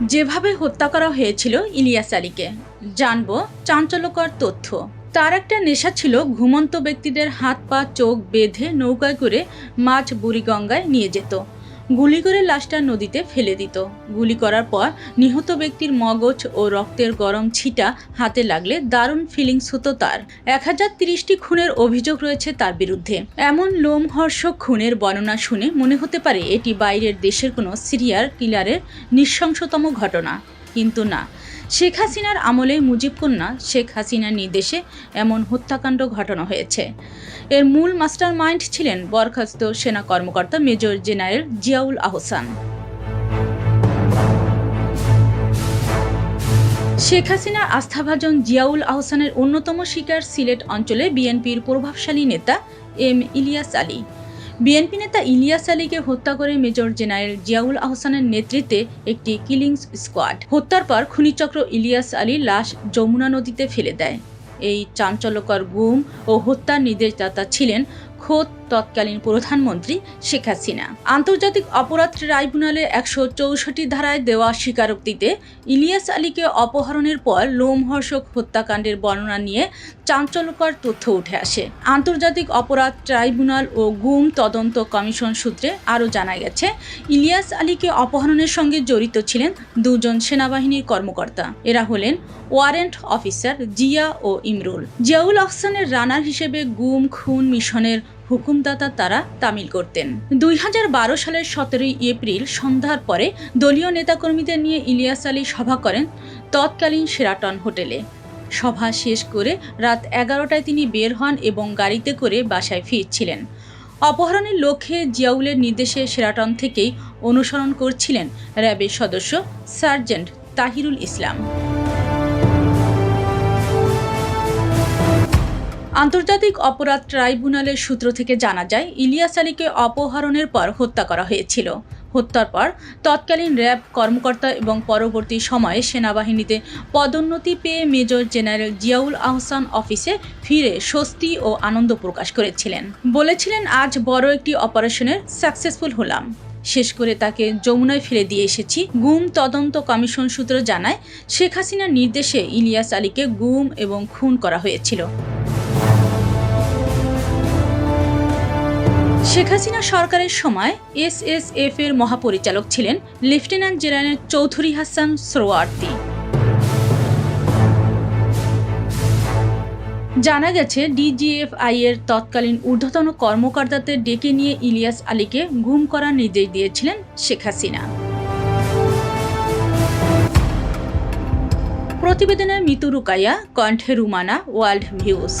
যেভাবে হত্যা করা হয়েছিল ইলিয়াস আলীকে, জানব চাঞ্চল্যকর তথ্য। তার একটা নেশা ছিল ঘুমন্ত ব্যক্তিদের হাত পা চোখ বেঁধে নৌকায় করে মাছ বুড়িগঙ্গায় নিয়ে যেত। গুলি করে লাশটা নদীতে ফেলে দিত। গুলি করার পর নিহত ব্যক্তির মগজ ও রক্তের গরম ছিটা হাতে লাগলে দারুণ ফিলিংস হতো তার। এক হাজার তিরিশটি খুনের অভিযোগ রয়েছে তার বিরুদ্ধে। এমন লোমহর্ষক খুনের বর্ণনা শুনে মনে হতে পারে এটি বাইরের দেশের কোনো সিরিয়ার কিলারের নৃশংসতম ঘটনা। কিন্তু না শেখ হাসিনার আমলে মুজিব কন্যা শেখ হাসিনার নির্দেশে এমন হত্যাকাণ্ড ঘটানো হয়েছে। এর মূল মাস্টার মাইন্ড ছিলেন বরখাস্ত সেনা কর্মকর্তা মেজর জেনারেল জিয়াউল আহসান। শেখ হাসিনার আস্থাভাজন জিয়াউল আহসানের অন্যতম শিকার সিলেট অঞ্চলে বিএনপির প্রভাবশালী নেতা এম ইলিয়াস আলী। বিএনপি নেতা ইলিয়াস আলীকে হত্যা করে মেজর জেনারেল জিয়াউল আহসানের নেতৃত্বে একটি কিলিংস স্কোয়াড। হত্যার পর খুনিচক্র ইলিয়াস আলী লাশ যমুনা নদীতে ফেলে দেয়। এই চাঞ্চল্যকর গুম ও হত্যার নির্দেশদাতা ছিলেন খোদ তৎকালীন প্রধানমন্ত্রী শেখ হাসিনা। আন্তর্জাতিক অপরাধ ট্রাইব্যুনালে একশো চৌষট্টি ধারায় দেওয়া স্বীকারোক্তিতে ইলিয়াস আলীকে অপহরণের পর লোমহর্ষক হত্যাকাণ্ডের বর্ণনা নিয়ে চাঞ্চল্যকর তথ্য উঠে আসে। আন্তর্জাতিক অপরাধ ট্রাইব্যুনাল ও গুম তদন্ত কমিশন সূত্রে আরও জানা গেছে, ইলিয়াস আলীকে অপহরণের সঙ্গে জড়িত ছিলেন দুজন সেনাবাহিনীর কর্মকর্তা। এরা হলেন ওয়ারেন্ট অফিসার জিয়া ও ইমরুল। জিয়াউল আহসানের রানার হিসেবে গুম খুন মিশনের হুকুমদাতা তারা তামিল করতেন। দুই হাজার বারো সালের সতেরোই এপ্রিল সন্ধ্যার পরে দলীয় নেতাকর্মীদের নিয়ে ইলিয়াস আলী সভা করেন তৎকালীন সেরাটন হোটেলে। সভা শেষ করে রাত এগারোটায় তিনি বের হন এবং গাড়িতে করে বাসায় ফিরছিলেন। অপহরণের লক্ষ্যে জিয়াউলের নির্দেশে সেরাটন থেকেই অনুসরণ করছিলেন র্যাবের সদস্য সার্জেন্ট তাহিরুল ইসলাম। আন্তর্জাতিক অপরাধ ট্রাইব্যুনালের সূত্র থেকে জানা যায়, ইলিয়াস আলীকে অপহরণের পর হত্যা করা হয়েছিল। হত্যার পর তৎকালীন র্যাব কর্মকর্তা এবং পরবর্তী সময়ে সেনাবাহিনীতে পদোন্নতি পেয়ে মেজর জেনারেল জিয়াউল আহসান অফিসে ফিরে স্বস্তি ও আনন্দ প্রকাশ করেছিলেন। বলেছিলেন, আজ বড় একটি অপারেশনের সাকসেসফুল হলাম। শেষ করে তাকে যমুনায় ফেলে দিয়ে এসেছি। গুম তদন্ত কমিশন সূত্র জানায়, শেখ হাসিনার নির্দেশে ইলিয়াস আলীকে গুম এবং খুন করা হয়েছিল। শেখ হাসিনা সরকারের সময় এসএসএফ এর মহাপরিচালক ছিলেন লেফটেন্যান্ট জেনারেল চৌধুরী হাসান সোয়ার্তি জানা গেছে ডিজিএফআই এর তৎকালীন ঊর্ধ্বতন কর্মকর্তাদের ডেকে নিয়ে ইলিয়াস আলীকে গুম করার নির্দেশ দিয়েছিলেন শেখ হাসিনা। প্রতিবেদনে মিতু রুকাইয়া, কণ্ঠে রুমানা, ওয়ার্ল্ড ভিউজ।